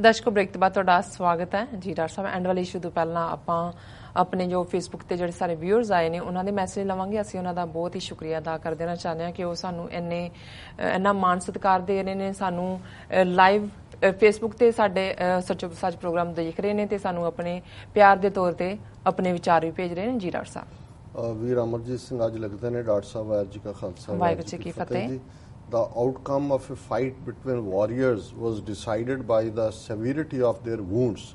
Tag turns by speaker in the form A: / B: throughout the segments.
A: ਦਰਸ਼ਕੋ break ਤੋਂ ਬਾਅਦ ਤੁਹਾਡਾ ਸਵਾਗਤ ਹੈ। ਜੀ ਡਾਕਟਰ ਸਾਹਿਬ ਐਂਡ ਵਾਲੇ ਇਸ਼ੂ ਤੋਂ ਪਹਿਲਾਂ ਆਪਾਂ ਆਪਣੇ ਜੋ ਫੇਸਬੁੱਕ ਤੇ ਜਿਹੜੇ ਸਾਰੇ ਵਿਊਅਰਸ ਆਏ ਨੇ ਉਹਨਾਂ ਦੇ ਮੈਸੇਜ ਲਵਾਂਗੇ। ਅਸੀਂ ਉਹਨਾਂ ਦਾ ਬਹੁਤ ਹੀ ਸ਼ੁਕਰੀਆ ਅਦਾ ਕਰ ਦੇਣਾ ਚਾਹੁੰਦੇ ਹਾਂ ਕਿ ਉਹ ਸਾਨੂੰ ਇੰਨੇ ਇੰਨਾ ਮਾਣ ਸਤਿਕਾਰ ਦੇ ਰਹੇ ਨੇ ਸਾਨੂੰ ਲਾਈਵ ਫੇਸਬੁੱਕ ਤੇ ਸਾਡੇ ਸੱਚ ਸੱਚ ਪ੍ਰੋਗਰਾਮ ਦੇਖ ਰਹੇ ਨੇ ਤੇ ਸਾਨੂੰ ਆਪਣੇ ਪਿਆਰ ਦੇ ਤੌਰ ਤੇ ਆਪਣੇ ਵਿਚਾਰ ਵੀ ਭੇਜ ਰਹੇ ਨੇ। ਜੀ ਡਾਕਟਰ ਸਾਹਿਬ।
B: ਵੀਰ ਅਮਰਜੀਤ ਸਿੰਘ ਅੱਜ ਲਿਖਦੇ ਨੇ ਡਾਕਟਰ ਸਾਹਿਬ ਵਾਹਿਗੁਰੂ ਜੀ ਕਾ ਖਾਲਸਾ
A: ਵਾਹਿਗੁਰੂ ਜੀ ਕੀ ਫਤਿਹ
B: The outcome of a fight between warriors was decided by the severity of their wounds.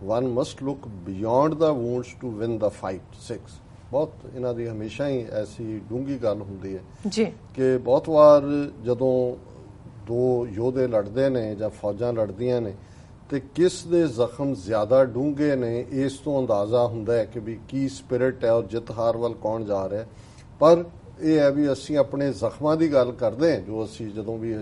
B: One must look beyond the wounds to win the fight. 6. ਬਹੁਤ ਇਹਨਾਂ ਦੀ ਹਮੇਸ਼ਾ ਹੀ ਐਸੀ ਡੂੰਗੀ ਗੱਲ ਹੁੰਦੀ ਹੈ
A: ਜੀ
B: ਕਿ ਬਹੁਤ ਵਾਰ ਜਦੋਂ ਦੋ ਯੋਧੇ ਲੜਦੇ ਨੇ ਜਾਂ ਫੌਜਾਂ ਲੜਦੀਆਂ ਨੇ ਤੇ ਕਿਸ ਦੇ ਜ਼ਖਮ ਜ਼ਿਆਦਾ ਡੂੰਘੇ ਨੇ ਇਸ ਤੋਂ ਅੰਦਾਜ਼ਾ ਹੁੰਦਾ ਹੈ ਕਿ ਵੀ ਕੀ ਸਪਿਰਿਟ ਹੈ ਔਰ ਜਿੱਤ ਹਾਰ ਵੱਲ ਕੌਣ ਜਾ ਰਿਹਾ ਪਰ ਇਹ ਹੈ ਵੀ ਅਸੀਂ ਆਪਣੇ ਜ਼ਖਮਾਂ ਦੀ ਗੱਲ ਕਰਦੇ ਹਾਂ ਜੋ ਅਸੀਂ ਜਦੋਂ ਵੀ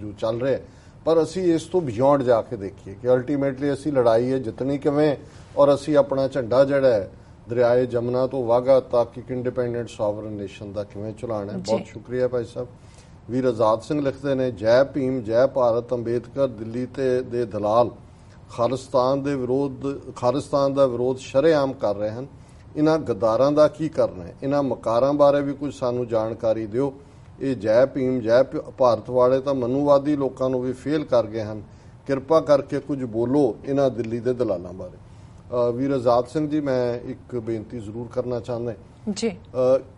B: ਜੋ ਚੱਲ ਰਿਹਾ ਪਰ ਅਸੀਂ ਇਸ ਤੋਂ ਬਿਯੋਂਡ ਜਾ ਕੇ ਦੇਖੀਏ ਕਿ ਅਲਟੀਮੇਟਲੀ ਅਸੀਂ ਲੜਾਈ ਹੈ ਜਿੱਤਣੀ ਕਿਵੇਂ ਔਰ ਅਸੀਂ ਆਪਣਾ ਝੰਡਾ ਜਿਹੜਾ ਹੈ ਦਰਿਆਏ ਜਮਨਾ ਤੋਂ ਵਾਗਾ ਤੱਕ ਇੱਕ ਇੰਡੀਪੈਂਡੈਂਟ ਸੋਵਰਨ ਨੇਸ਼ਨ ਦਾ ਕਿਵੇਂ ਚਲਾਣਾ ਹੈ। ਬਹੁਤ ਸ਼ੁਕਰੀਆ ਭਾਈ ਸਾਹਿਬ। ਵੀਰ ਆਜ਼ਾਦ ਸਿੰਘ ਲਿਖਦੇ ਨੇ ਜੈ ਭੀਮ ਜੈ ਭਾਰਤ ਅੰਬੇਦਕਰ ਦਿੱਲੀ ਤੇ ਦੇ ਦਲਾਲ ਖਾਲਿਸਤਾਨ ਦੇ ਵਿਰੋਧ ਖਾਲਿਸਤਾਨ ਦਾ ਵਿਰੋਧ ਸ਼ਰੇਆਮ ਕਰ ਰਹੇ ਹਨ। ਇਹਨਾਂ ਗਦਾਰਾਂ ਦਾ ਕੀ ਕਰਨਾ ਹੈ? ਇਹਨਾਂ ਮਕਾਰਾਂ ਬਾਰੇ ਵੀ ਕੁਝ ਸਾਨੂੰ ਜਾਣਕਾਰੀ ਦਿਓ। ਇਹ ਜੈ ਭੀਮ, ਜੈ ਭਾਰਤ ਵਾਲੇ ਤਾਂ ਮਨੂਵਾਦੀ ਲੋਕਾਂ ਨੂੰ ਵੀ ਫੇਲ ਕਰ ਗਏ ਹਨ। ਕਿਰਪਾ ਕਰਕੇ ਕੁਝ ਬੋਲੋ ਇਹਨਾਂ ਦਿੱਲੀ ਦੇ ਦਲਾਲਾਂ ਬਾਰੇ। ਵੀਰ ਆਜ਼ਾਦ ਸਿੰਘ ਜੀ, ਮੈਂ ਇੱਕ ਬੇਨਤੀ ਜ਼ਰੂਰ ਕਰਨਾ ਚਾਹੁੰਦਾ
A: ਜੀ।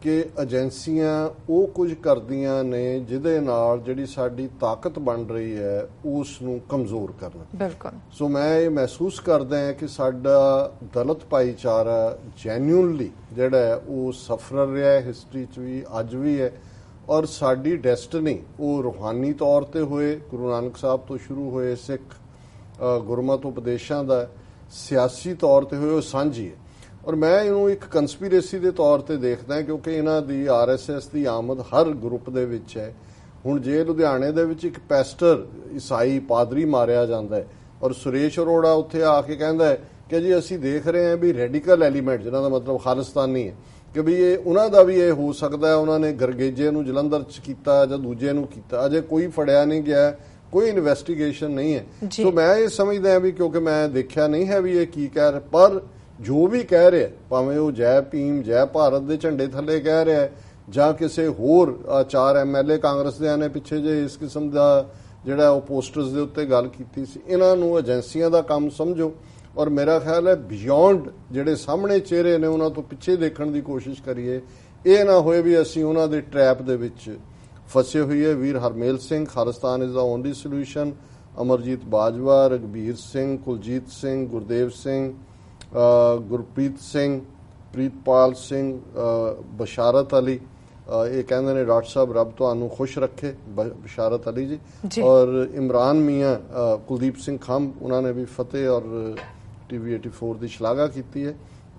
B: ਕਿ ਏਜੰਸੀਆਂ ਉਹ ਕੁਝ ਕਰਦੀਆਂ ਨੇ ਜਿਹਦੇ ਨਾਲ ਜਿਹੜੀ ਸਾਡੀ ਤਾਕਤ ਬਣ ਰਹੀ ਹੈ ਉਸ ਨੂੰ ਕਮਜ਼ੋਰ ਕਰਨਾ।
A: ਬਿਲਕੁਲ।
B: ਸੋ ਮੈਂ ਇਹ ਮਹਿਸੂਸ ਕਰਦਾ ਹਾਂ ਕਿ ਸਾਡਾ ਦਲਿਤ ਭਾਈਚਾਰਾ ਜੈਨੂਇਨਲੀ ਜਿਹੜਾ ਉਹ ਸਫਰ ਰਿਹਾ ਹੈ ਹਿਸਟਰੀ 'ਚ ਵੀ ਅੱਜ ਵੀ ਹੈ ਔਰ ਸਾਡੀ ਡੈਸਟਨੀ ਉਹ ਰੂਹਾਨੀ ਤੌਰ ਤੇ ਹੋਏ ਗੁਰੂ ਨਾਨਕ ਸਾਹਿਬ ਤੋਂ ਸ਼ੁਰੂ ਹੋਏ ਸਿੱਖ ਗੁਰਮਤਿ ਉਪਦੇਸ਼ਾਂ ਦਾ ਸਿਆਸੀ ਤੌਰ ਤੇ ਹੋਏ ਉਹ ਸਾਂਝੀ ਹੈ। ਔਰ ਮੈਂ ਇਹਨੂੰ ਇੱਕ ਕਨਸਪੀਰੇਸੀ ਦੇ ਤੌਰ ਤੇ ਦੇਖਦਾ ਕਿਉਂਕਿ ਇਹਨਾਂ ਦੀ ਆਰਐਸਐਸ ਦੀ ਆਮਦ ਹਰ ਗਰੁੱਪ ਦੇ ਵਿੱਚ ਹੈ। ਹੁਣ ਜੇ ਲੁਧਿਆਣੇ ਦੇ ਵਿੱਚ ਇੱਕ ਪੈਸਟਰ ਈਸਾਈ ਪਾਦਰੀ ਮਾਰਿਆ ਜਾਂਦਾ ਹੈ ਔਰ ਸੁਰੇਸ਼ ਅਰੋੜਾ ਉੱਥੇ ਆ ਕੇ ਕਹਿੰਦਾ ਹੈ ਕਿ ਜੀ ਅਸੀਂ ਦੇਖ ਰਹੇ ਹਾਂ ਵੀ ਰੈਡੀਕਲ ਐਲੀਮੈਂਟ ਜਿਹਨਾਂ ਦਾ ਮਤਲਬ ਖਾਲਿਸਤਾਨੀ ਹੈ ਕਿ ਵੀ ਇਹ ਉਹਨਾਂ ਦਾ ਵੀ ਇਹ ਹੋ ਸਕਦਾ ਹੈ ਉਹਨਾਂ ਨੇ ਗਰਗੇਜੇ ਨੂੰ ਜਲੰਧਰ ਚ ਕੀਤਾ ਜਾਂ ਦੂਜੇ ਨੂੰ ਕੀਤਾ। ਅਜੇ ਕੋਈ ਫੜਿਆ ਨਹੀਂ ਗਿਆ ਕੋਈ ਇਨਵੈਸਟੀਗੇਸ਼ਨ ਨਹੀਂ ਹੈ। ਸੋ ਮੈਂ ਇਹ ਸਮਝਦਾ ਹਾਂ ਵੀ ਕਿਉਂਕਿ ਮੈਂ ਦੇਖਿਆ ਨਹੀਂ ਹੈ ਵੀ ਇਹ ਕੀ ਕਹਿ ਪਰ ਜੋ ਵੀ ਕਹਿ ਰਿਹਾ, ਭਾਵੇਂ ਉਹ ਜੈ ਭੀਮ, ਜੈ ਭਾਰਤ ਦੇ ਝੰਡੇ ਥੱਲੇ ਕਹਿ ਰਿਹਾ ਜਾਂ ਕਿਸੇ ਹੋਰ ਚਾਰ ਐਮਐਲਏ ਕਾਂਗਰਸ ਦੇ ਨੇ ਪਿੱਛੇ ਜੇ ਇਸ ਕਿਸਮ ਦਾ ਜਿਹੜਾ ਉਹ ਪੋਸਟਰਸ ਦੇ ਉੱਤੇ ਗੱਲ ਕੀਤੀ ਸੀ, ਇਹਨਾਂ ਨੂੰ ਏਜੰਸੀਆਂ ਦਾ ਕੰਮ ਸਮਝੋ। ਔਰ ਮੇਰਾ ਖਿਆਲ ਹੈ ਬਿਯੋਂਡ ਜਿਹੜੇ ਸਾਹਮਣੇ ਚਿਹਰੇ ਨੇ, ਉਹਨਾਂ ਤੋਂ ਪਿੱਛੇ ਦੇਖਣ ਦੀ ਕੋਸ਼ਿਸ਼ ਕਰੀਏ। ਇਹ ਨਾ ਹੋਏ ਵੀ ਅਸੀਂ ਉਹਨਾਂ ਦੇ ਟ੍ਰੈਪ ਦੇ ਵਿੱਚ ਫਸੇ ਹੋਈਏ। ਵੀਰ Harmel Singh, Khalistan is the only solution Amarjit Bajwa Raghbir Singh, Kuljit Singh, Gurdev Singh Gurpreet Singh Pritpal Singh Basharat Ali ਇਹ ਕਹਿੰਦੇ ਨੇ ਡਾਕਟਰ ਸਾਹਿਬ ਰੱਬ ਤੁਹਾਨੂੰ ਖੁਸ਼ ਰੱਖੇ ਬਸ਼ਾਰਤ ਅਲੀ ਜੀ। ਔਰ ਇਮਰਾਨ ਮੀਆਂ ਕੁਲਦੀਪ ਸਿੰਘ ਖੰਮ ਉਹਨਾਂ ਨੇ ਵੀ ਫਤਿਹ ਔਰ ਟੀਵੀ 84 ਦੀ ਸ਼ਲਾਘਾ ਕੀਤੀ ਹੈ।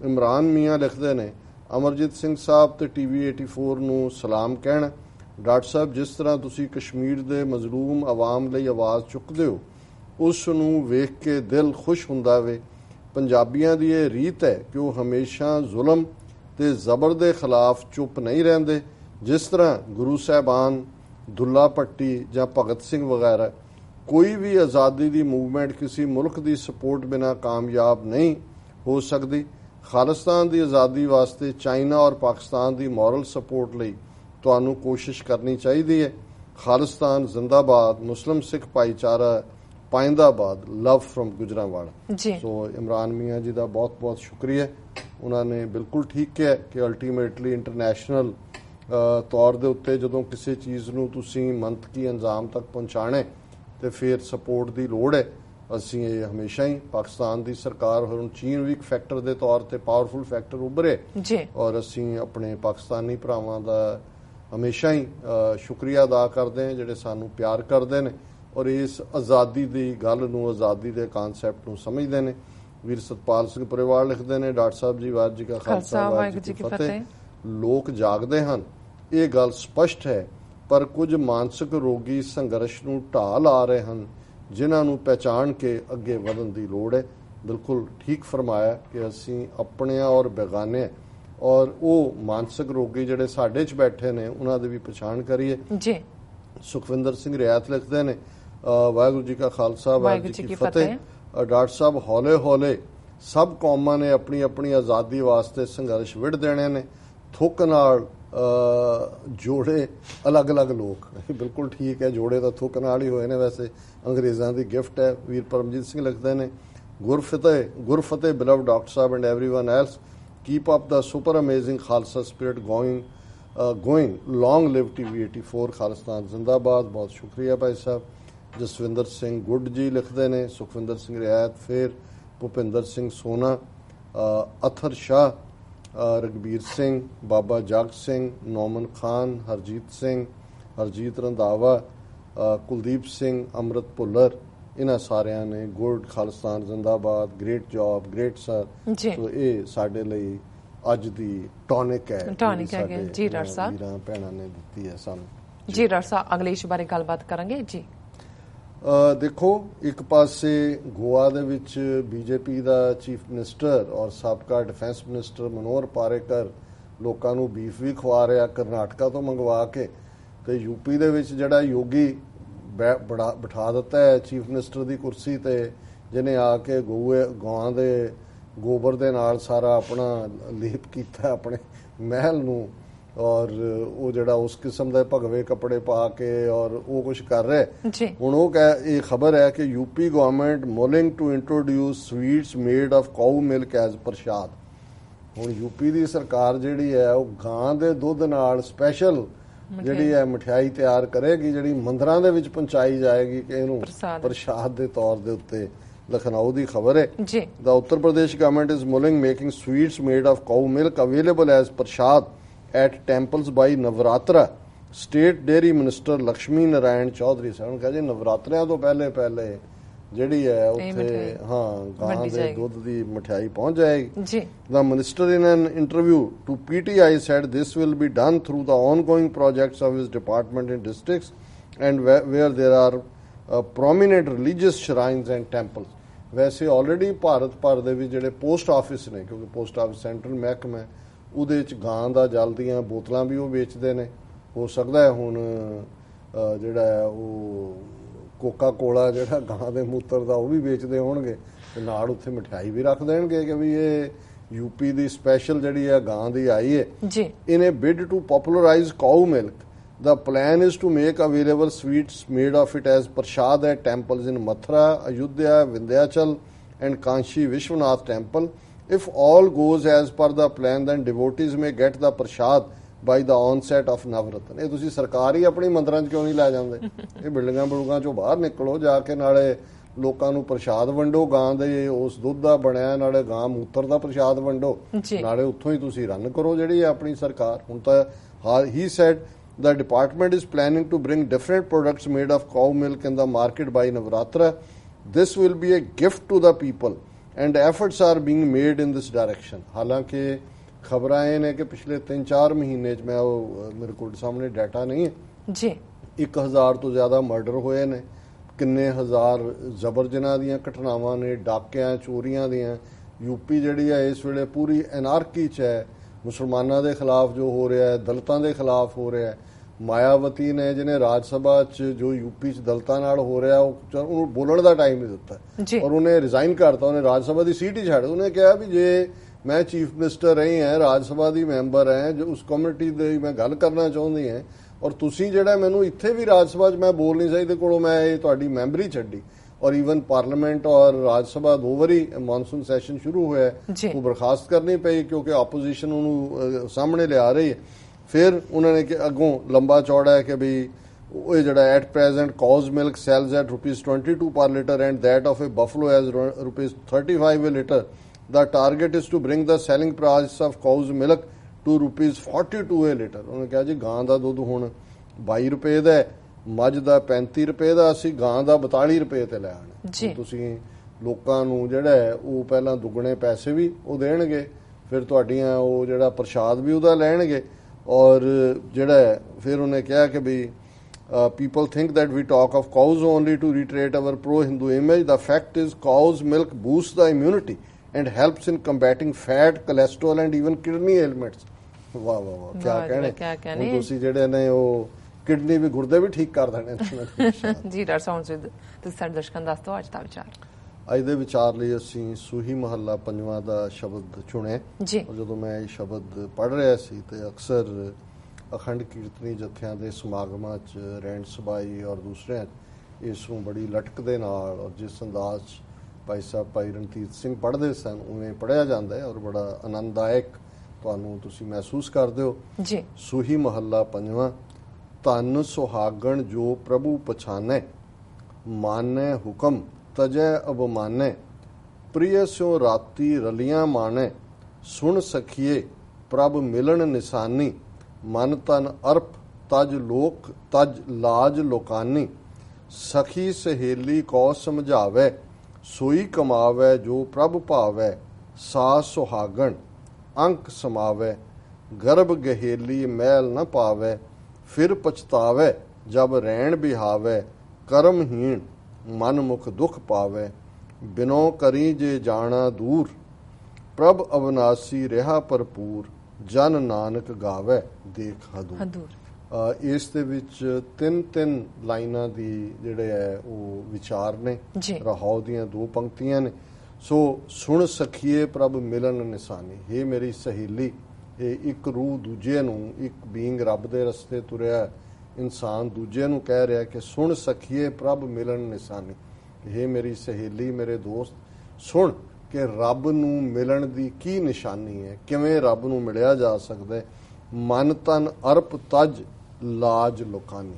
B: ਇਮਰਾਨ ਮੀਆਂ ਲਿਖਦੇ ਨੇ ਅਮਰਜੀਤ ਸਿੰਘ ਸਾਹਿਬ ਤੇ ਟੀਵੀ 84 ਨੂੰ ਸਲਾਮ ਕਹਿਣਾ। ਡਾਕਟਰ ਸਾਹਿਬ ਜਿਸ ਤਰ੍ਹਾਂ ਤੁਸੀਂ ਕਸ਼ਮੀਰ ਦੇ ਮਜ਼ਲੂਮ ਆਵਾਮ ਲਈ ਆਵਾਜ਼ ਚੁੱਕਦੇ ਹੋ ਉਸ ਨੂੰ ਵੇਖ ਕੇ ਦਿਲ ਖੁਸ਼ ਹੁੰਦਾ ਵੇ। ਪੰਜਾਬੀਆਂ ਦੀ ਇਹ ਰੀਤ ਹੈ ਕਿ ਉਹ ਹਮੇਸ਼ਾ ਜ਼ੁਲਮ ਤੇ ਜ਼ਬਰ ਦੇ ਖਿਲਾਫ ਚੁੱਪ ਨਹੀਂ ਰਹਿੰਦੇ, ਜਿਸ ਤਰ੍ਹਾਂ ਗੁਰੂ ਸਾਹਿਬਾਨ, ਦੁੱਲਾ ਪੱਟੀ ਜਾਂ ਭਗਤ ਸਿੰਘ ਵਗੈਰਾ, ਕੋਈ ਵੀ ਆਜ਼ਾਦੀ ਦੀ ਮੂਵਮੈਂਟ ਕਿਸੇ ਮੁਲਕ ਦੀ ਸਪੋਰਟ ਬਿਨਾ ਕਾਮਯਾਬ ਨਹੀਂ ਹੋ ਸਕਦੀ। ਖਾਲਿਸਤਾਨ ਦੀ ਆਜ਼ਾਦੀ ਵਾਸਤੇ ਚਾਈਨਾ ਔਰ ਪਾਕਿਸਤਾਨ ਦੀ ਮੋਰਲ ਸਪੋਰਟ ਲਈ ਤੁਹਾਨੂੰ ਕੋਸ਼ਿਸ਼ ਕਰਨੀ ਚਾਹੀਦੀ ਹੈ। ਖਾਲਿਸਤਾਨ ਜ਼ਿੰਦਾਬਾਦ, ਮੁਸਲਮ ਸਿੱਖ ਭਾਈਚਾਰਾ ਪਾਇੰਦਾਬਾਦ ਲਵ ਫਰਮ ਗੁਜਰਾਵਾੜਾ
A: ਜੀ
B: ਸੋ ਇਮਰਾਨ ਮੀਆਂ ਜੀ ਦਾ ਬਹੁਤ ਬਹੁਤ ਸ਼ੁਕਰੀਆ ਉਹਨਾਂ ਨੇ ਬਿਲਕੁਲ ਠੀਕ ਕਿਹਾ ਕਿ ਅਲਟੀਮੇਟਲੀ ਇੰਟਰਨੈਸ਼ਨਲ ਤੌਰ ਦੇ ਉੱਤੇ ਜਦੋਂ ਕਿਸੇ ਚੀਜ਼ ਨੂੰ ਤੁਸੀਂ ਮੰਤਕੀ ਅੰਜਾਮ ਤੱਕ ਪਹੁੰਚਾਣੇ ਤੇ ਫਿਰ ਸਪੋਰਟ ਦੀ ਲੋੜ ਹੈ ਅਸੀਂ ਇਹ ਹਮੇਸ਼ਾ ਹੀ ਪਾਕਿਸਤਾਨ ਦੀ ਸਰਕਾਰ ਹੁਣ ਚੀਨ ਵੀ ਇੱਕ ਫੈਕਟਰ ਦੇ ਤੌਰ ਤੇ ਪਾਵਰਫੁਲ ਫੈਕਟਰ ਉੱਭਰੇ
A: ਜੀ
B: ਔਰ ਅਸੀਂ ਆਪਣੇ ਪਾਕਿਸਤਾਨੀ ਭਰਾਵਾਂ ਦਾ ਹਮੇਸ਼ਾ ਹੀ ਸ਼ੁਕਰੀਆ ਅਦਾ ਕਰਦੇ ਹਾਂ ਜਿਹੜੇ ਸਾਨੂੰ ਪਿਆਰ ਕਰਦੇ ਨੇ ਔਰ ਇਸ ਆਜ਼ਾਦੀ ਦੀ ਗੱਲ ਨੂੰ ਆਜ਼ਾਦੀ ਦੇ ਕਨਸੈਪਟ ਨੂੰ ਸਮਝਦੇ ਨੇ। ਵੀਰ ਸਤਪਾਲ ਸਿੰਘ ਪਰਿਵਾਰ ਲਿਖਦੇ ਨੇ ਡਾਕਟਰ ਸਾਹਿਬ ਜੀ ਵਾਹਿਗੁਰੂ ਜੀ ਕਾ ਖਾਲਸਾ ਵਾਹਿਗੁਰੂ ਜੀ ਕੀ ਫਤਿਹ। ਲੋਕ ਜਾਗਦੇ ਹਨ। ਇਹ ਗੱਲ ਸਪਸ਼ਟ ਹੈ ਪਰ ਕੁਝ ਮਾਨਸਿਕ ਰੋਗੀ ਸੰਘਰਸ਼ ਨੂੰ ਢਾਹ ਲਾ ਰਹੇ ਹਨ ਜਿਨ੍ਹਾਂ ਨੂੰ ਪਹਿਚਾਣ ਕੇ ਅੱਗੇ ਵਧਣ ਦੀ ਲੋੜ ਹੈ। ਬਿਲਕੁਲ ਠੀਕ ਫਰਮਾਇਆ ਕਿ ਅਸੀਂ ਆਪਣਿਆਂ ਔਰ ਬੇਗਾਨੇ ਔਰ ਉਹ ਮਾਨਸਿਕ ਰੋਗੀ ਜਿਹੜੇ ਸਾਡੇ 'ਚ ਬੈਠੇ ਨੇ ਉਹਨਾਂ ਦੀ ਵੀ ਪਛਾਣ ਕਰੀਏ।
A: ਜੀ।
B: ਸੁਖਵਿੰਦਰ ਸਿੰਘ ਰਿਆਤ ਲਿਖਦੇ ਨੇ ਵਾਹਿਗੁਰੂ ਜੀ ਕਾ ਖਾਲਸਾ ਵਾਹਿਗੁਰੂ ਜੀ ਕੀ ਫਤਿਹ ਅ, ਡਾਕਟਰ ਸਾਹਿਬ ਹੌਲੇ ਹੌਲੇ ਸਭ ਕੌਮਾਂ ਨੇ ਆਪਣੀ ਆਪਣੀ ਆਜ਼ਾਦੀ ਵਾਸਤੇ ਸੰਘਰਸ਼ ਵਿੜ ਦੇਣੇ ਨੇ ਥੁੱਕ ਨਾਲ ਅ, ਜੋੜੇ ਅਲੱਗ-ਅਲੱਗ ਲੋਕ ਬਿਲਕੁਲ ਠੀਕ ਹੈ ਜੋੜੇ ਤਾਂ ਥੁੱਕ ਨਾਲ ਹੀ ਹੋਏ ਨੇ ਵੈਸੇ ਅੰਗਰੇਜ਼ਾਂ ਦੀ ਗਿਫਟ ਹੈ ਵੀਰ ਪਰਮਜੀਤ ਸਿੰਘ ਲਿਖਦੇ ਨੇ Gurfateh Gurfateh beloved doctor sahib and everyone else keep up the super amazing Khalsa spirit going going long live TV 84 Khalistan ਜ਼ਿੰਦਾਬਾਦ ਬਹੁਤ ਸ਼ੁਕਰੀਆ ਭਾਈ ਸਾਹਿਬ ਜਸਵਿੰਦਰ ਸਿੰਘ ਗੁੱਡ ਜੀ ਲਿਖਦੇ ਨੇ ਸੁਖਵਿੰਦਰ ਸਿੰਘ ਰਿਆਤ ਫੇਰ ਭੁਪਿੰਦਰ ਸਿੰਘ ਸੋਨਾ ਅਥਰ ਅ, ਰਗਬੀਰ ਸਿੰਘ ਬਾਬਾ ਜਗ ਸਿੰਘ ਨੌਮਨ ਖਾਨ ਹਰਜੀਤ ਸਿੰਘ ਹਰਜੀਤ ਰੰਧਾਵਾ ਅ, ਕੁਲਦੀਪ ਸਿੰਘ ਅਮਰਤ ਭੁੱਲਰ ਇਹਨਾਂ ਸਾਰਿਆਂ ਨੇ ਗੁੱਡ ਖਾਲਿਸਤਾਨ ਜ਼ਿੰਦਾਬਾਦ ਗ੍ਰੇਟ ਜੌਬ ਗ੍ਰੇਟ ਸਰ। ਸੋ ਇਹ ਸਾਡੇ ਲਈ ਅੱਜ ਦੀ ਟੌਨਿਕ ਹੈ
A: ਹੈਗੇ,
B: ਸਾਡੇ,
A: ਜੀ ਡਾਕਟਰ ਸਾਹਿਬ।
B: ਵੀਰਾਂ ਭੈਣਾਂ ਨੇ ਦਿੱਤੀ ਹੈ ਸਾਨੂੰ
A: ਜੀ ਡਾਕਟਰ ਸਾਹਿਬ ਅਗਲੇ ਇਸ਼ੂ ਬਾਰੇ ਗੱਲਬਾਤ ਕਰਾਂਗੇ ਜੀ
B: ਦੇਖੋ, ਇੱਕ ਪਾਸੇ ਗੋਆ ਦੇ ਵਿੱਚ ਬੀਜੇਪੀ ਦਾ ਚੀਫ ਮਿਨਿਸਟਰ ਔਰ ਸਾਬਕਾ ਡਿਫੈਂਸ ਮਿਨਿਸਟਰ ਮਨੋਹਰ ਪਾਰੇਕਰ ਲੋਕਾਂ ਨੂੰ ਬੀਫ ਵੀ ਖਵਾ ਰਿਹਾ, ਕਰਨਾਟਕਾ ਤੋਂ ਮੰਗਵਾ ਕੇ ਤੇ ਯੂਪੀ ਦੇ ਵਿੱਚ ਜਿਹੜਾ ਯੋਗੀ ਬੈ- ਬੜਾ- ਬਿਠਾ ਦਿੱਤਾ ਹੈ ਚੀਫ ਮਿਨਿਸਟਰ ਦੀ ਕੁਰਸੀ ਤੇ, ਜਿਹਨੇ ਆ ਕੇ ਗਊਏ ਗਾਂ ਦੇ ਗੋਬਰ ਦੇ ਨਾਲ ਸਾਰਾ ਆਪਣਾ ਲੇਪ ਕੀਤਾ ਆਪਣੇ ਮਹਿਲ ਨੂੰ। ਔਰ ਉਹ ਜਿਹੜਾ ਉਸ ਕਿਸਮ ਦੇ ਭਗਵੇ ਕੱਪੜੇ ਪਾ ਕੇ ਔਰ ਉਹ ਕੁਝ ਕਰ ਰਿਹਾ ਹੁਣ ਉਹ ਕਹਿ ਇਹ ਖਬਰ ਹੈ ਕਿ UP government mulling to introduce sweets made of cow milk as prasad ਹੁਣ ਯੂਪੀ ਦੀ ਸਰਕਾਰ ਜਿਹੜੀ ਹੈ ਉਹ ਗਾਂ ਦੇ ਦੁੱਧ ਨਾਲ ਸਪੈਸ਼ਲ ਜਿਹੜੀ ਹੈ ਮਠਿਆਈ ਤਿਆਰ ਕਰੇਗੀ ਜਿਹੜੀ ਮੰਦਰਾਂ ਦੇ ਵਿੱਚ ਪਹੁੰਚਾਈ ਜਾਏਗੀ ਕਿ ਇਹਨੂੰ
A: ਪ੍ਰਸਾਦ।
B: ਪ੍ਰਸ਼ਾਦ ਦੇ ਤੌਰ ਦੇ ਉੱਤੇ ਲਖਨਊ ਦੀ ਖਬਰ ਹੈ।
A: ਜੀ।
B: The Uttar Pradesh government is mulling making sweets made of cow milk available as prasad at temples by Navratra. State Dairy Minister Lakshmi Narayan Chaudhary ਸਾਹਿਬ ਕਹਿੰਦੇ ਨਵਰਾਤਰਿਆਂ ਤੋਂ ਪਹਿਲੇ ਪਹਿਲੇ ਜਿਹੜੀ ਹੈ ਉੱਥੇ ਹਾਂ ਗਾਂ ਦੇ। ਦੁੱਧ ਦੀ ਮਠਿਆਈ ਪਹੁੰਚ ਜਾਏਗੀ
A: ਜੀ
B: in an interview to PTI said this will be done through the ongoing projects of his department in districts and where, where there are uh, prominent religious shrines and temples. ਵੈਸੇ ਆਲਰੇਡੀ ਭਾਰਤ ਭਰ ਦੇ ਵਿੱਚ ਜਿਹੜੇ post office ਨੇ ਕਿਉਂਕਿ post office central ਮਹਿਕਮਾ ਹੈ ਉਹਦੇ ਵਿੱਚ ਗਾਂ ਦਾ ਜਲ ਦੀਆਂ ਬੋਤਲਾਂ ਵੀ ਉਹ ਵੇਚਦੇ ਨੇ ਹੋ ਸਕਦਾ ਹੈ ਹੁਣ ਜਿਹੜਾ ਉਹ ਕੋਕਾ ਕੋਲਾ ਜਿਹੜਾ ਗਾਂ ਦੇ ਮੂਤਰ ਦਾ ਉਹ ਵੀ ਵੇਚਦੇ ਹੋਣਗੇ ਤੇ ਨਾਲ ਉੱਥੇ ਮਠਿਆਈ ਵੀ ਰੱਖ ਦੇਣਗੇ ਕਿ ਵੀ ਇਹ ਯੂਪੀ ਦੀ ਸਪੈਸ਼ਲ ਜਿਹੜੀ ਹੈ ਗਾਂ ਦੀ ਆਈ ਹੈ
A: ਜੀ
B: a bid to popularize cow milk the plan is to make available sweets made of it as prasad at temples in mathura ayodhya vindhyachal and kanshi vishwanath temple if all goes as per the plan then devotees may get the prasad by the onset of navratna ਇਹ ਤੁਸੀਂ ਸਰਕਾਰ ਹੀ ਆਪਣੀ ਮੰਦਰਾਂ 'ਚ ਕਿਉਂ ਨਹੀਂ ਲੈ ਜਾਂਦੇ ਇਹ ਬਿਲਡਿੰਗਾਂ ਬੜੂਗਾਂ 'ਚੋਂ ਬਾਹਰ ਨਿਕਲੋ ਜਾ ਕੇ ਨਾਲੇ ਲੋਕਾਂ ਨੂੰ ਪ੍ਰਸ਼ਾਦ ਵੰਡੋ ਗਾਂ ਦੇ ਉਸ ਦੁੱਧ ਦਾ ਬਣਿਆ ਨਾਲੇ ਗਾਂ ਮੂਤਰ ਦਾ ਪ੍ਰਸ਼ਾਦ ਵੰਡੋ। ਨਾਲੇ ਉੱਥੋਂ ਹੀ ਤੁਸੀਂ ਰਨ ਕਰੋ ਜਿਹੜੀ ਆਪਣੀ ਸਰਕਾਰ ਹੁਣ ਤਾਂ ਹੀ said the department is planning to bring different products made of cow milk in the market by navratra this will be a gift to the people and efforts are being made in this direction. ਹਾਲਾਂਕਿ ਖਬਰਾਂ ਇਹ ਨੇ ਕਿ ਪਿਛਲੇ 3-4 ਮਹੀਨੇ 'ਚ ਮੈਂ ਉਹ ਮੇਰੇ ਕੋਲ ਸਾਹਮਣੇ ਡਾਟਾ ਨਹੀਂ ਹੈ
A: ਜੀ
B: 1000 ਤੋਂ ਜ਼ਿਆਦਾ ਮਰਡਰ ਹੋਏ ਨੇ ਕਿੰਨੇ ਹਜ਼ਾਰ ਜ਼ਬਰ ਜਨਾਹ ਦੀਆਂ ਘਟਨਾਵਾਂ ਨੇ ਡਾਕਿਆਂ ਚੋਰੀਆਂ ਦੀਆਂ ਯੂਪੀ ਜਿਹੜੀ ਹੈ ਇਸ ਵੇਲੇ ਪੂਰੀ ਐਨਾਰਕੀ ਚ ਹੈ ਮੁਸਲਮਾਨਾਂ ਦੇ ਖਿਲਾਫ ਜੋ ਹੋ ਰਿਹਾ ਹੈ ਦਲਿਤਾਂ ਦੇ ਖਿਲਾਫ ਹੋ ਰਿਹਾ ਹੈ ਮਾਇਆਵਤੀ ਨੇ ਜਿਹਨੇ ਰਾਜ ਸਭਾ ਚ ਜੋ ਯੂਪੀ ਚ ਦਲਿਤਾਂ ਨਾਲ ਹੋ ਰਿਹਾ ਉਹ ਉਹਨੂੰ ਬੋਲਣ ਦਾ ਟਾਈਮ ਨਹੀਂ ਦਿੱਤਾ। ਔਰ ਉਹਨੇ ਰਿਜ਼ਾਈਨ ਕਰਤਾ ਉਹਨੇ ਰਾਜ ਸਭਾ ਦੀ ਸੀਟ ਹੀ ਛੱਡ ਉਹਨੇ ਕਿਹਾ ਵੀ ਜੇ ਮੈਂ ਚੀਫ ਮਿਨਿਸਟਰ ਰਹੀ ਹਾਂ ਰਾਜ ਸਭਾ ਦੀ ਮੈਂਬਰ ਹਾਂ ਜੋ ਉਸ ਕਮਿਊਨਿਟੀ ਦੇ ਮੈਂ ਗੱਲ ਕਰਨਾ ਚਾਹੁੰਦੀ ਹਾਂ ਔਰ ਤੁਸੀਂ ਜਿਹੜਾ ਮੈਨੂੰ ਇੱਥੇ ਵੀ ਰਾਜ ਸਭਾ 'ਚ ਮੈਂ ਬੋਲ ਨਹੀਂ ਸਕਦੀ ਕੋਲੋਂ ਮੈਂ ਇਹ ਤੁਹਾਡੀ ਮੈਂਬਰੀ ਛੱਡੀ। ਔਰ ਈਵਨ ਪਾਰਲੀਮੈਂਟ ਔਰ ਰਾਜ ਸਭਾ ਦੋ ਵਾਰੀ ਮੌਨਸੂਨ ਸੈਸ਼ਨ ਸ਼ੁਰੂ ਹੋਇਆ ਉਹ ਬਰਖਾਸਤ ਕਰਨੀ ਪਈ ਕਿਉਂਕਿ ਆਪੋਜੀਸ਼ਨ ਉਹਨੂੰ ਸਾਹਮਣੇ ਲਿਆ ਰਹੀ ਹੈ। ਫਿਰ ਉਹਨਾਂ ਨੇ ਕਿ ਅੱਗੋਂ ਲੰਬਾ ਚੌੜਾ ਹੈ ਕਿ ਵੀ ਉਹ ਜਿਹੜਾ at present cow's milk sells at rupees 22 per litre and that of a buffalo as rupees 35 a liter. The target is to bring the selling price of cow's milk to rupees 42 a liter. ਉਹਨੇ ਕਿਹਾ ਜੀ ਗਾਂ ਦਾ ਦੁੱਧ ਹੁਣ 22 ਰੁਪਏ ਦਾ ਹੈ, ਮੱਝ ਦਾ 35 ਰੁਪਏ ਦਾ ਅਸੀਂ ਗਾਂ ਦਾ 42 ਰੁਪਏ ਤੇ ਲੈ ਆਣਾ। ਤੁਸੀਂ ਲੋਕਾਂ ਨੂੰ ਜਿਹੜਾ ਉਹ ਪਹਿਲਾਂ ਦੁੱਗਣੇ ਪੈਸੇ ਵੀ ਉਹ ਦੇਣਗੇ ਫਿਰ ਤੁਹਾਡੀਆਂ ਉਹ ਜਿਹੜਾ ਪ੍ਰਸ਼ਾਦ ਵੀ ਉਹਦਾ ਲੈਣਗੇ। ਔਰ ਜਿਹੜਾ ਫਿਰ ਉਹਨੇ ਕਿਹਾ ਕਿ ਵੀ people think that we talk of cows only to reiterate our pro-Hindu image. The fact is cow's milk boosts the immunity and helps in combating fat, cholesterol and even kidney ailments. ਵਾਹ ਵਾਹ ਵਾਹ ਕੀ
A: ਵਾਹ ਜੀ,
B: ਕਹਿਣੇ। ਹੁਣ ਤੁਸੀਂ ਜਿਹੜੇ ਨੇ ਉਹ ਕਿਡਨੀ ਵੀ ਗੁਰਦੇ ਵੀ ਠੀਕ ਕਰ ਦੇਣੇ
A: ਜੀ ਡਾਕਟਰ ਸਾਹਿਬ ਤੁਸੀਂ ਸਾਡੇ ਦਰਸ਼ਕਾਂ ਦੱਸ ਦਿਓ ਅੱਜ ਦਾ ਵਿਚਾਰ
B: ਅੱਜ ਦੇ ਵਿਚਾਰ ਲਈ ਅਸੀਂ ਸੂਹੀ ਮਹੱਲਾ ਪੰਜਵਾਂ ਦਾ ਸ਼ਬਦ ਚੁਣਿਆ।
A: ਜੀ।
B: ਔਰ ਜਦੋਂ ਮੈਂ ਇਹ ਸ਼ਬਦ ਪੜ੍ਹ ਰਿਹਾ ਸੀ ਤੇ ਅਕਸਰ ਅਖੰਡ ਕੀਰਤਨੀ ਜਥਿਆਂ ਦੇ ਸਮਾਗਮਾਂ 'ਚ ਰਹਿਣ ਸਬਾਈ ਔਰ ਦੂਸਰਿਆਂ 'ਚ ਇਸ ਨੂੰ ਬੜੀ ਲਟਕ ਦੇ ਨਾਲ ਔਰ ਜਿਸ ਅੰਦਾਜ਼ 'ਚ ਭਾਈ ਸਾਹਿਬ ਭਾਈ ਰਣਜੀਤ ਸਿੰਘ ਪੜ੍ਹਦੇ ਸਨ ਉਵੇਂ ਪੜਿਆ ਜਾਂਦਾ ਹੈ ਔਰ ਬੜਾ ਆਨੰਦਦਾਇਕ ਤੁਹਾਨੂੰ ਤੁਸੀਂ ਮਹਿਸੂਸ ਕਰਦੇ ਹੋ।
A: ਜੀ।
B: ਸੂਹੀ ਮਹੱਲਾ ਪੰਜਵਾਂ ਤਨ ਸੁਹਾਗਣ ਜੋ ਪ੍ਰਭੂ ਪਛਾਨੈ ਮਾਨੈ ਹੁਕਮ ਤਜੈ ਅਬਮਾਨੈ ਪ੍ਰਿਯ ਸਿਉ ਰਾਤੀ ਰਲੀਆਂ ਮਾਣੈ, ਸੁਣ ਸਖੀਏ ਪ੍ਰਭ ਮਿਲਣ ਨਿਸ਼ਾਨੀ, ਮਨ ਤਨ ਅਰਪ ਤਜ ਲੋਕ ਤਜ ਲਾਜ ਲੋਕਾਨੀ, ਸਖੀ ਸਹੇਲੀ ਕੋ ਸਮਝਾਵੇ, ਸੋਈ ਕਮਾਵੇ ਜੋ ਪ੍ਰਭ ਭਾਵੈ, ਸਾ ਸੁਹਾਗਣ, ਅੰਕ ਸਮਾਵੇ, ਗਰਭ ਗਹੇਲੀ ਮਹਿਲ ਨ ਪਾਵੇ, ਫਿਰ ਪਛਤਾਵੇ, ਜਬ ਰਹਿਣ ਬਿਹਾਵੇ ਕਰਮਹੀਣ ਮਨ ਮੁਖ ਦੁਖ ਪਾਵੇ ਬਿਨੋ ਕਰੀ ਜੇ ਜਾਣਾ ਦੂਰ ਪ੍ਰਭ ਅਵਨਾਸੀ ਰਹਾ ਭਰਪੂਰ ਜਨ ਨਾਨਕ ਗਾਵੇ ਦੇਖ ਹਦੂ
A: ਹਦੂਰ।
B: ਇਸ ਦੇ ਵਿੱਚ ਤਿੰਨ ਤਿੰਨ ਲਾਈਨਾਂ ਦੀ ਜਿਹੜੇ ਹੈ ਉਹ ਵਿਚਾਰ ਨੇ। ਰਹਾਉ ਦੀਆਂ ਦੋ ਪੰਕਤੀਆਂ ਨੇ। ਸੋ ਸੁਣ ਸਖੀਏ ਪ੍ਰਭ ਮਿਲਨ ਨਿਸ਼ਾਨੀ हे ਮੇਰੀ ਸਹੇਲੀ ਇਹ ਇੱਕ ਰੂਹ ਦੂਜੇ ਨੂੰ ਇੱਕ ਬੀਇੰਗ ਰੱਬ ਦੇ ਰਸਤੇ ਤੁਰਿਆ ਇਨਸਾਨ ਦੂਜੇ ਨੂੰ ਕਹਿ ਰਿਹਾ ਕਿ ਸੁਣ ਸਖੀਏ ਪ੍ਰਭ ਮਿਲਨ ਨਿਸ਼ਾਨੀ। हे ਮੇਰੀ ਸਹੇਲੀ ਮੇਰੇ ਦੋਸਤ ਸੁਣ ਕਿ ਰੱਬ ਨੂੰ ਮਿਲਣ ਦੀ ਕੀ ਨਿਸ਼ਾਨੀ ਹੈ? ਕਿਵੇਂ ਰੱਬ ਨੂੰ ਮਿਲਿਆ ਜਾ ਸਕਦਾ ਹੈ? ਮਨ ਤਨ ਅਰਪ ਤਜ ਲਾਜ ਲੋਕਾਨੀ।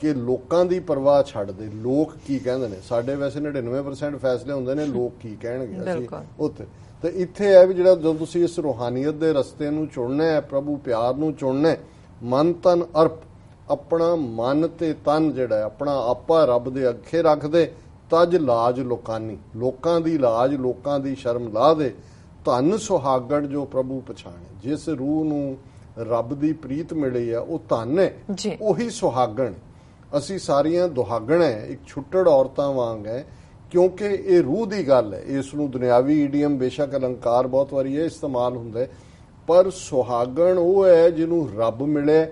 B: ਕਿ ਲੋਕਾਂ ਦੀ ਪਰਵਾਹ ਛੱਡ ਦੇ। ਲੋਕ ਕੀ ਕਹਿੰਦੇ ਨੇ? ਸਾਡੇ ਵੈਸੇ 99% ਫੈਸਲੇ ਹੁੰਦੇ ਨੇ ਲੋਕ ਕੀ ਕਹਿਣਗੇ? ਅਸੀਂ। ਉੱਥੇ। ਤੇ ਇੱਥੇ ਹੈ ਵੀ ਜਿਹੜਾ ਜਦੋਂ ਤੁਸੀਂ ਇਸ ਰੂਹਾਨੀਅਤ ਦੇ ਰਸਤੇ ਨੂੰ ਚੁਣਨਾ ਹੈ ਪ੍ਰਭੂ ਪਿਆਰ ਨੂੰ ਚੁਣਨਾ ਹੈ ਮਨ ਤਨ ਅਰਪ ਆਪਣਾ ਮਨ ਤੇ ਤਨ ਜਿਹੜਾ ਹੈ ਆਪਣਾ ਆਪਾ ਰੱਬ ਦੇ ਅੱਖੇ ਰੱਖ ਦੇ ਤਜ ਲਾਜ ਲੋਕਾਨੀ। ਲੋਕਾਂ ਦੀ ਲਾਜ ਲੋਕਾਂ ਦੀ ਸ਼ਰਮ ਲਾ ਦੇ। ਧਨ ਸੁਹਾਗਣ ਜੋ ਪ੍ਰਭੂ ਪਛਾਣੇ। ਜਿਸ ਰੂਹ ਨੂੰ ਰੱਬ ਦੀ ਪ੍ਰੀਤ ਮਿਲੀ ਆ ਉਹ ਧਨ ਹੈ। ਉਹੀ ਸੁਹਾਗਣ। ਅਸੀਂ ਸਾਰੀਆਂ ਦੁਹਾਗਣ ਹੈ ਇੱਕ ਛੁੱਟੜ ਔਰਤਾਂ ਵਾਂਗ ਹੈ ਕਿਉਂਕਿ ਇਹ ਰੂਹ ਦੀ ਗੱਲ ਹੈ। ਇਸ ਨੂੰ ਦੁਨਿਆਵੀ ਈਡੀਅਮ ਬੇਸ਼ੱਕ ਅਲੰਕਾਰ ਬਹੁਤ ਵਾਰੀ ਇਹ ਇਸਤੇਮਾਲ ਹੁੰਦਾ ਹੈ। ਪਰ ਸੁਹਾਗਣ ਉਹ ਹੈ ਜਿਹਨੂੰ ਰੱਬ ਮਿਲੇ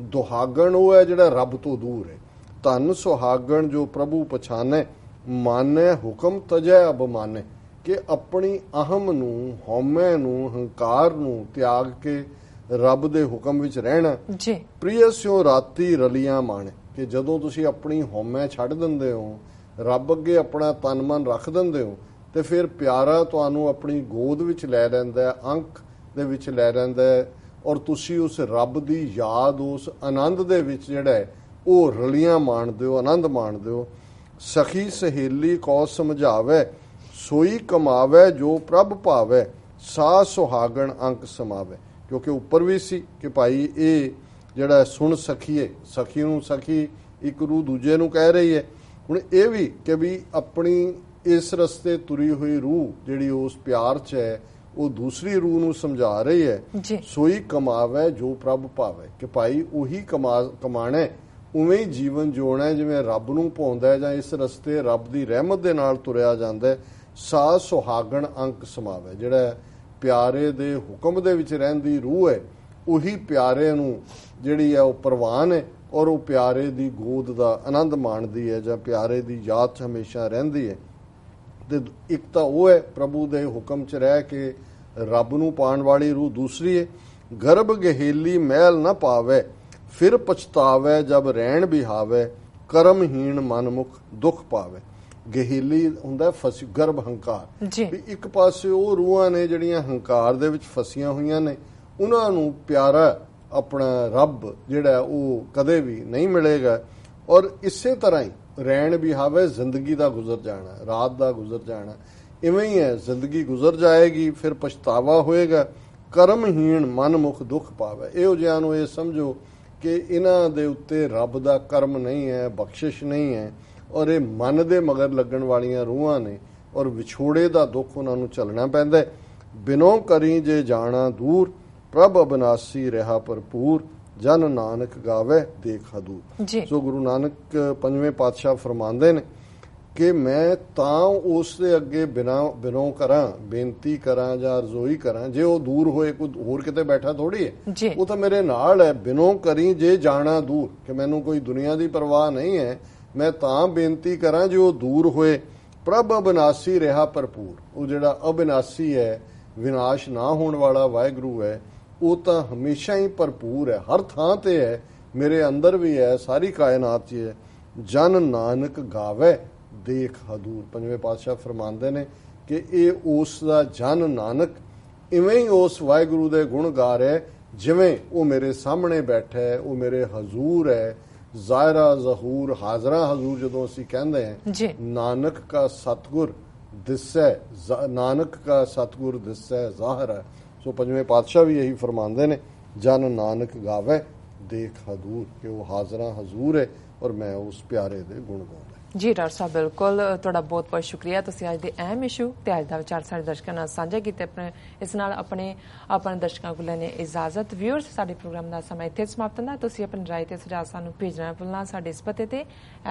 B: ਦੁਹਾਗਣ ਉਹ ਹੈ ਜਿਹੜਾ ਰੱਬ ਤੋਂ ਦੂਰ ਹੈ। ਧਨ ਸੁਹਾਗਣ ਜੋ ਪ੍ਰਭੂ ਪਛਾਨੈ ਮਾਨੈ ਹੁਕਮ ਤਜੈ ਅਬਮਾਨੈ ਕਿ ਆਪਣੀ ਅਹਮ ਨੂੰ ਹਉਮੈ ਨੂੰ ਹੰਕਾਰ ਨੂੰ ਤਿਆਗ ਕੇ ਰੱਬ ਦੇ ਹੁਕਮ ਵਿੱਚ ਰਹਿਣਾ।
A: ਜੀ।
B: ਪ੍ਰਿਯ ਸਿਓ ਰਾਤੀ ਰਲੀਆਂ ਮਾਣੇ। ਕਿ ਜਦੋਂ ਤੁਸੀਂ ਆਪਣੀ ਹਉਮੈ ਛੱਡ ਦਿੰਦੇ ਹੋ ਰੱਬ ਅੱਗੇ ਆਪਣਾ ਤਨ ਮਨ ਰੱਖ ਦਿੰਦੇ ਹੋ ਤੇ ਫਿਰ ਪਿਆਰਾ ਤੁਹਾਨੂੰ ਆਪਣੀ ਗੋਦ ਵਿੱਚ ਲੈ ਲੈਂਦਾ ਹੈ ਅੰਕ ਦੇ ਵਿੱਚ ਲੈ ਲੈਂਦਾ ਹੈ ਔਰ ਤੁਸੀਂ ਉਸ ਰੱਬ ਦੀ ਯਾਦ, ਉਸ ਆਨੰਦ ਦੇ ਵਿੱਚ ਜਿਹੜਾ ਹੈ, ਉਹ ਰਲੀਆਂ ਮਾਣਦੇ ਹੋ, ਆਨੰਦ ਮਾਣਦੇ ਹੋ। ਸਖੀ ਸਹੇਲੀ ਕੋ ਸਮਝਾਵੇ? ਸੋਈ ਕਮਾਵੇ ਜੋ ਪ੍ਰਭ ਭਾਵੇ ਸਾ ਸੁਹਾਗਣ ਅੰਕ ਸਮਾਵੇ। ਕਿਉਂਕਿ ਉੱਪਰ ਵੀ ਸੀ ਕਿ ਭਾਈ ਇਹ ਜਿਹੜਾ ਸੁਣ ਸਖੀਏ ਸਖੀ ਨੂੰ ਸਖੀ, ਇੱਕ ਰੂ ਦੂਜੇ ਨੂੰ ਕਹਿ ਰਹੀ ਹੈ ਹੁਣ ਇਹ ਵੀ ਕਿ ਵੀ ਆਪਣੀ ਇਸ ਰਸਤੇ ਤੁਰੀ ਹੋਈ ਰੂਹ ਜਿਹੜੀ ਉਸ ਪਿਆਰ 'ਚ ਹੈ ਉਹ ਦੂਸਰੀ ਰੂਹ ਨੂੰ ਸਮਝਾ ਰਹੀ ਹੈ। ਸੋਈ ਕਮਾਵੇ ਜੋ ਪ੍ਰਭ ਭਾਵੇ। ਕਿ ਭਾਈ ਉਹੀ ਕਮਾ ਕਮਾਣਾ ਉਵੇਂ ਹੀ ਜੀਵਨ ਜਿਉਣਾ ਹੈ ਜਿਵੇਂ ਰੱਬ ਨੂੰ ਪਾਉਂਦਾ ਜਾਂ ਇਸ ਰਸਤੇ ਰੱਬ ਦੀ ਰਹਿਮਤ ਦੇ ਨਾਲ ਤੁਰਿਆ ਜਾਂਦਾ ਸਾ ਸੁਹਾਗਣ ਅੰਕ ਸਮਾਵੇ। ਜਿਹੜਾ ਪਿਆਰੇ ਦੇ ਹੁਕਮ ਦੇ ਵਿੱਚ ਰਹਿੰਦੀ ਰੂਹ ਹੈ ਉਹੀ ਪਿਆਰੇ ਨੂੰ ਜਿਹੜੀ ਹੈ ਉਹ ਪ੍ਰਵਾਨ ਹੈ ਔਰ ਉਹ ਪਿਆਰੇ ਦੀ ਗੋਦ ਦਾ ਆਨੰਦ ਮਾਣਦੀ ਹੈ ਜਾਂ ਪਿਆਰੇ ਦੀ ਯਾਦ ਹਮੇਸ਼ਾ ਰਹਿੰਦੀ ਹੈ। ਤੇ ਇੱਕ ਤਾਂ ਉਹ ਹੈ ਪ੍ਰਭੂ ਦੇ ਹੁਕਮ 'ਚ ਰਹਿ ਕੇ ਰੱਬ ਨੂੰ ਪਾਣ ਵਾਲੀ ਰੂਹ ਦੂਸਰੀ ਹੈ ਗਰਭ ਗਹੇਲੀ ਮਹਿਲ ਨਾ ਪਾਵੇ ਫਿਰ ਪਛਤਾਵੇ ਜਬ ਰਹਿਣ ਬਿਹਾਵੇ ਕਰਮਹੀਣ ਮਨਮੁਖ ਦੁੱਖ ਪਾਵੇ। ਗਹੇਲੀ ਹੁੰਦਾ ਫਸ ਗਰਭ ਹੰਕਾਰ। ਵੀ ਇੱਕ ਪਾਸੇ ਉਹ ਰੂਹਾਂ ਨੇ ਜਿਹੜੀਆਂ ਹੰਕਾਰ ਦੇ ਵਿੱਚ ਫਸੀਆਂ ਹੋਈਆਂ ਨੇ ਉਹਨਾਂ ਨੂੰ ਪਿਆਰਾ ਆਪਣਾ ਰੱਬ ਜਿਹੜਾ ਉਹ ਕਦੇ ਵੀ ਨਹੀਂ ਮਿਲੇਗਾ। ਔਰ ਇਸੇ ਤਰ੍ਹਾਂ ਹੀ ਰਹਿਣ ਵੀ ਬਿਹਾਵੇ ਜ਼ਿੰਦਗੀ ਦਾ ਗੁਜ਼ਰ ਜਾਣਾ, ਰਾਤ ਦਾ ਗੁਜ਼ਰ ਜਾਣਾ। ਇਵੇਂ ਹੀ ਹੈ, ਜ਼ਿੰਦਗੀ ਗੁਜ਼ਰ ਜਾਏਗੀ, ਫਿਰ ਪਛਤਾਵਾ ਹੋਏਗਾ। ਕਰਮਹੀਣ ਮਨ ਮੁਖ ਦੁੱਖ ਪਾਵੇ। ਇਹੋ ਜਿਹਾਂ ਨੂੰ ਇਹ ਸਮਝੋ ਕਿ ਇਹਨਾਂ ਦੇ ਉੱਤੇ ਰੱਬ ਦਾ ਕਰਮ ਨਹੀਂ ਹੈ, ਬਖਸ਼ਿਸ਼ ਨਹੀਂ ਹੈ, ਔਰ ਇਹ ਮਨ ਦੇ ਮਗਰ ਲੱਗਣ ਵਾਲੀਆਂ ਰੂਹਾਂ ਨੇ, ਔਰ ਵਿਛੋੜੇ ਦਾ ਦੁੱਖ ਉਹਨਾਂ ਨੂੰ ਝੱਲਣਾ ਪੈਂਦਾ ਬਿਨੋ ਕਰੀ ਜੇ ਜਾਣਾ ਦੂਰ, ਪ੍ਰਭ ਅਬਨਾਸੀ ਰਹਾ ਭਰਪੂਰ। ਜਨ ਨਾਨਕ ਗਾਵੇ ਦੇਖ ਹਦੂਰ
A: ਜੀ।
B: ਸੋ ਗੁਰੂ ਨਾਨਕ ਪੰਜਵੇਂ ਪਾਤਸ਼ਾਹ ਫਰਮਾਉਂਦੇ ਨੇ ਕਿ ਮੈਂ ਤਾਂ ਉਸ ਦੇ ਅੱਗੇ ਬਿਨਾ ਬਿਨੋ ਕਰਾਂ ਬੇਨਤੀ ਕਰਾਂ ਜਾਂ ਅਰਜ਼ੋਈ ਕਰਾਂ ਜੇ ਉਹ ਦੂਰ ਹੋਏ ਕੋਈ ਹੋਰ ਕਿਤੇ ਬੈਠਾ ਥੋੜੀ ਹੈ। ਉਹ ਤਾਂ ਮੇਰੇ ਨਾਲ ਹੈ ਬਿਨੋ ਕਰੀ ਜੇ ਜਾਣਾ ਦੂਰ। ਕਿ ਮੈਨੂੰ ਕੋਈ ਦੁਨੀਆ ਦੀ ਪਰਵਾਹ ਨਹੀਂ ਹੈ ਮੈਂ ਤਾਂ ਬੇਨਤੀ ਕਰਾਂ ਜੇ ਉਹ ਦੂਰ ਹੋਏ। ਪ੍ਰਭ ਅਬਿਨਾਸੀ ਰਿਹਾ ਭਰਪੂਰ। ਉਹ ਜਿਹੜਾ ਅਬਿਨਾਸੀ ਹੈ ਵਿਨਾਸ਼ ਨਾ ਹੋਣ ਵਾਲਾ ਵਾਹਿਗੁਰੂ ਹੈ ਉਹ ਤਾਂ ਹਮੇਸ਼ਾ ਹੀ ਭਰਪੂਰ ਹੈ। ਹਰ ਥਾਂ ਤੇ ਹੈ। ਮੇਰੇ ਅੰਦਰ ਵੀ ਹੈ। ਸਾਰੀ ਕਾਇਨਾਤ 'ਚ ਹੈ ਜਨ ਨਾਨਕ ਗਾਵੇ। ਦੇਖ ਹਦੂਰ। ਪੰਜਵੇਂ ਪਾਤਸ਼ਾਹ ਫਰਮਾਉਂਦੇ ਨੇ ਕਿ ਇਹ ਉਸ ਦਾ ਜਨ ਨਾਨਕ ਇਵੇਂ ਹੀ ਉਸ ਵਾਹਿਗੁਰੂ ਦੇ ਗੁਣ ਗਾ ਰਿਹਾ ਜਿਵੇਂ ਉਹ ਮੇਰੇ ਸਾਹਮਣੇ ਬੈਠਾ ਹੈ ਉਹ ਮੇਰੇ ਹਜ਼ੂਰ ਹੈ। ਜ਼ਾਇਰਾ ਜ਼ਹੂਰ ਹਾਜ਼ਰਾ ਹਜ਼ੂਰ ਜਦੋਂ ਅਸੀਂ ਕਹਿੰਦੇ ਹਾਂ ਨਾਨਕ ਕਾ ਸਤਗੁਰ ਦਿਸੈ ਨਾਨਕ ਕਾ ਸਤਗੁਰ ਦਿਸੈ ਜ਼ਾਹਰ ਹੈ। ਸੋ ਪੰਜਵੇਂ ਪਾਤਸ਼ਾਹ ਵੀ ਇਹੀ ਫਰਮਾਉਂਦੇ ਨੇ, ਜਨ ਨਾਨਕ ਗਾਵੇ, ਦੇਖ ਹਦੂਰ ਕਿ ਉਹ ਹਾਜ਼ਰਾ ਹਜ਼ੂਰ ਹੈ ਔਰ ਮੈਂ ਉਸ ਪਿਆਰੇ ਦੇ ਗੁਣ ਗਾਉਂਦਾ
A: ਜੀ ਡਾਕਟਰ ਸਾਹਿਬ ਬਿਲਕੁਲ ਤੁਹਾਡਾ ਬਹੁਤ ਬਹੁਤ ਸ਼ੁਕਰੀਆ। ਤੁਸੀਂ ਅੱਜ ਦੇ ਅਹਿਮ ਇਸ਼ੂ ਤੇ ਅੱਜ ਦਾ ਵਿਚਾਰ ਸਾਡੇ ਦਰਸ਼ਕਾਂ ਨਾਲ ਸਾਂਝਾ ਕੀਤੇ। ਆਪਣੇ ਇਸ ਨਾਲ ਆਪਣੇ ਆਪਣੇ ਦਰਸ਼ਕਾਂ ਕੋਲ ਲੈਣੇ ਇਜਾਜ਼ਤ। ਵਿਊਅਰਸ ਸਾਡੇ ਪ੍ਰੋਗਰਾਮ ਦਾ ਸਮਾਂ ਇੱਥੇ ਸਮਾਪਤ ਹੁੰਦਾ। ਤੁਸੀਂ ਆਪਣੀ ਰਾਏ ਤੇ ਸੁਝਾਅ ਸਾਨੂੰ ਭੇਜਣਾ ਭੁੱਲਣਾ ਸਾਡੇ ਇਸ ਪਤੇ ਤੇ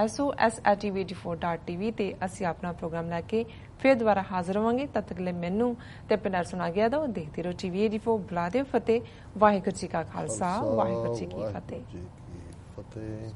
A: sos@tv84.tv ਤੇ ਅਸੀਂ ਆਪਣਾ ਪ੍ਰੋਗਰਾਮ ਲੈ ਕੇ ਫਿਰ ਦੁਬਾਰਾ ਹਾਜ਼ਰ ਹੋਵਾਂਗੇ। ਤਦ ਤੱਕ ਲਈ ਮੈਨੂੰ ਤੇ ਪਿੰਡਰ ਸੁਣਾ ਗਿਆ ਦੋ ਦੇਖਦੇ ਰਹੋ ਟੀਵੀ 84 ਬੁਲਾ ਦਿਓ ਫਤਿਹ। ਵਾਹਿਗੁਰੂ ਜੀ ਕਾ ਖਾਲਸਾ। ਵਾਹਿਗੁਰੂ ਜੀ ਕੀ ਫਤਿਹ।
B: ਵਾਹਿਗੁਰੂ ਜੀ ਕੀ ਫਤਿਹ।